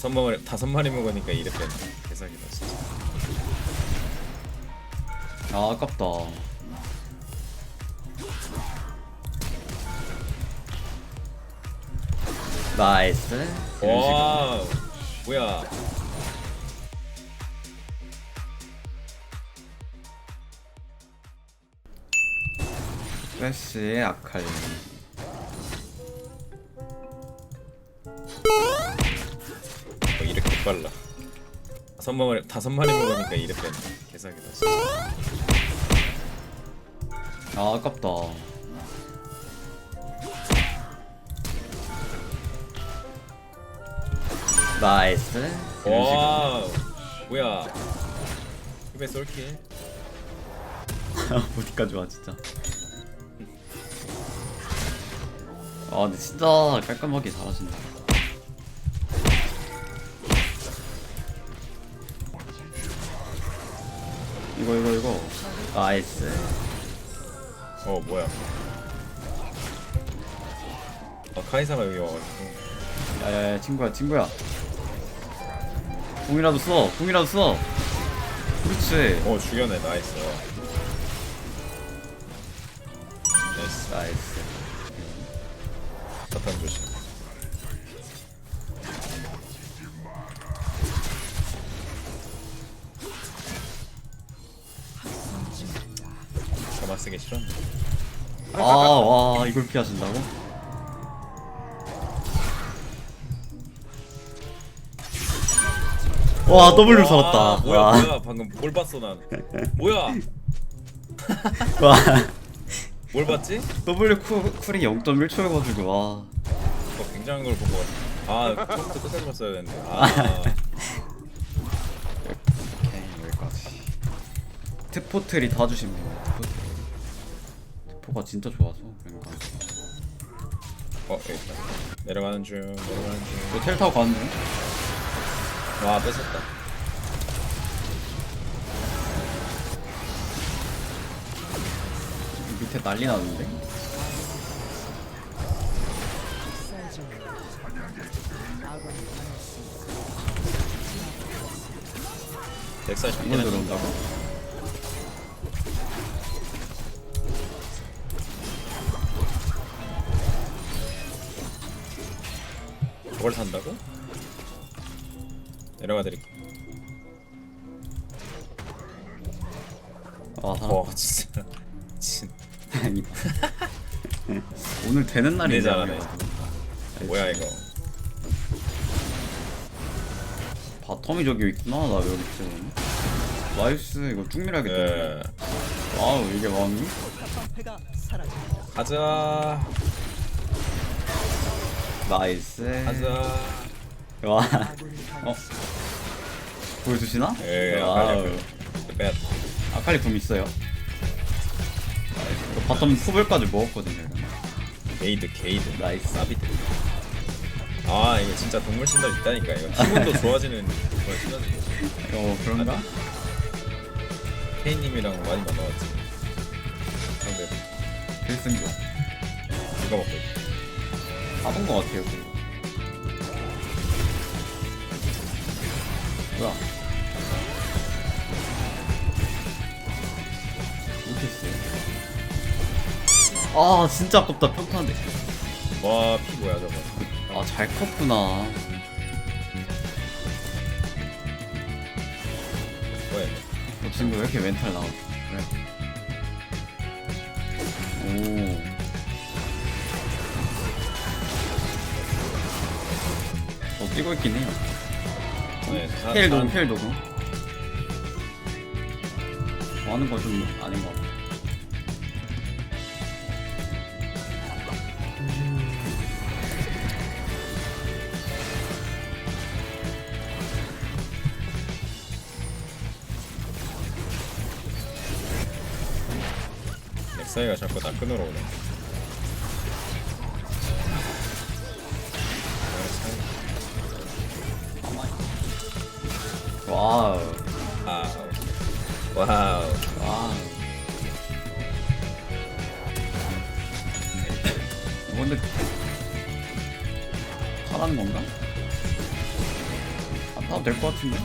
다섯 마리 다섯 마리 먹으니까 이래 뺐네. 개사기다 진짜. 아 아깝다 나이스 이런 식으로. 와 뭐야? 플래시 아칼리 빨라. 다섯 마리 다섯 마리 먹으니까 이래 뺐네. 개사기다 진짜. 아 아깝다 나이스 이런 식으로. 와 뭐야? 힘에 쏠킬. 어디까지 와 진짜 아 근데 진짜 깔끔하게 잘하신다 이거 이거 이거 나이스 어 뭐야? 아 카이사가 여기 와가지고. 야야야 친구야 친구야 궁이라도 써 궁이라도 써 그렇지 어 죽여내 나이스. 나이스. 나이스 사탄 조심. 가만 쓰기 싫었네. 아와 이걸 피하신다고? 와 W 살았다 와, 뭐야 와. 뭐야 방금 뭘 봤어 난. 뭐야? 와 뭘 봤지? W 쿨, 쿨이 0.1초여가지고 와 어, 굉장한 걸 본 것 같아. 아 처음부터 끝까지 봤어야 되는데. 아 오케이 여기까지 트포트리 다 주십니다 트포트 리 트포가 진짜 좋아서 그러니까 어 여기 있다. 내려가는 중 내려가는 중. 이거 텔 타고 가는 중? 와 뺏었다. 밑에 난리 나는데? 넥사이 이거 잡긴 들어온다고? 저걸 산다고? 내려가 드릴게. 아 살았다 와 진짜 진 아니 오늘 되는 날이네 네, 잘하네. 뭐야 이거? 바텀이 저기 있구나 나 여기 있지 나이스 이거 쭉 밀어야겠다 예. 와우 이게 왕이? 가자 나이스 가자. 와 어? 보여주시나? 예, 와우 아칼리 붐 있어요 이거 바텀 후불까지 먹었거든요. 게이드 게이드. 나이스. 사비드. 아 이거 진짜 동물 신발 있다니까 이거 팀원도 좋아지는 걸 신어주고 어 그런가? 케이님이랑 많이 만나왔지. 상대 필승조 누가 먹고 있 가본 것 같아요 그리고 뭐야? 못했어 아 진짜 아깝다. 평타인데. 와피 뭐야 저거? 아잘 컸구나. 뭐야? 너 친구 왜 이렇게 멘탈 나와? 그래 오 뛰고 있긴 해요. 네, 사- 헬 도구 사- 헬 도구. 뭐 하는 거 좀 아닌 것 같아 넥사이가 자꾸 나 끊으러 오네. 와우 와우. 와우. 와우 어, 근데 잘하는 건가? 나도 될 것 같은데?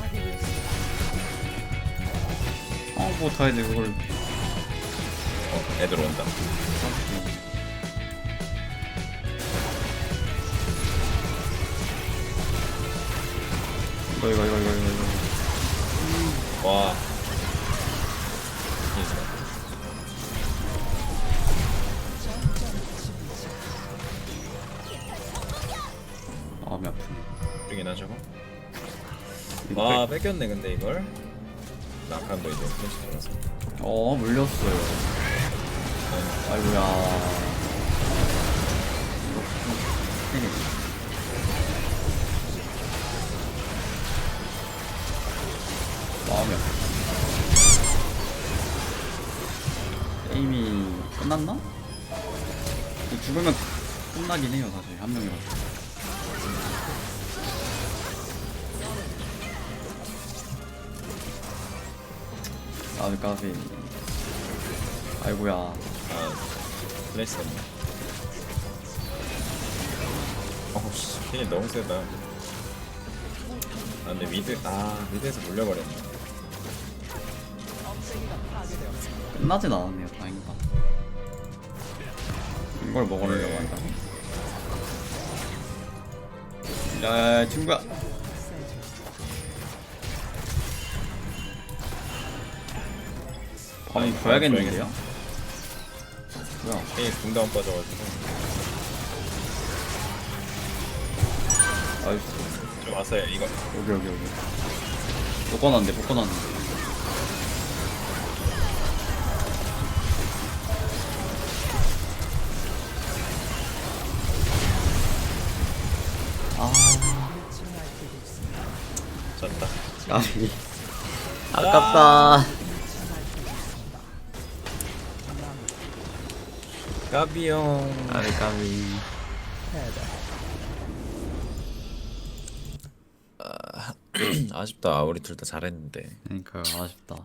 아 뭐 타야 돼 그걸 어 애들 온다 이거 이거 이거 이거 이거 와. 마음이 아프네. 이긴 하자고 이거 와 뺄- 뺏겼네 근데 이걸. 낙한도 이제 플래시 돌아서 어 물렸어요. 아이고야 죽으면 끝나긴 해요 사실. 한 명이라서 까비 까비. 아이고야. 아 플래시 됐네 어우씨. 힐이 너무 세다. 아 근데 미드 아 미드에서 물려버렸네. 끝나진 않았네요 다행이다 이걸 먹으려고 네. 한다. 야 친구야. 밤이 아, 줘야겠는데요? 뭐야 힐 궁다운 빠져가지고. 나이스 좀 왔어요 이거? 여기 여기 여기. 묶어놨는데 묶어놨는데 까비 아깝다. 까비 형. 까비 까비. 아쉽다. 우리 둘 다 잘했는데. 그러니까 아쉽다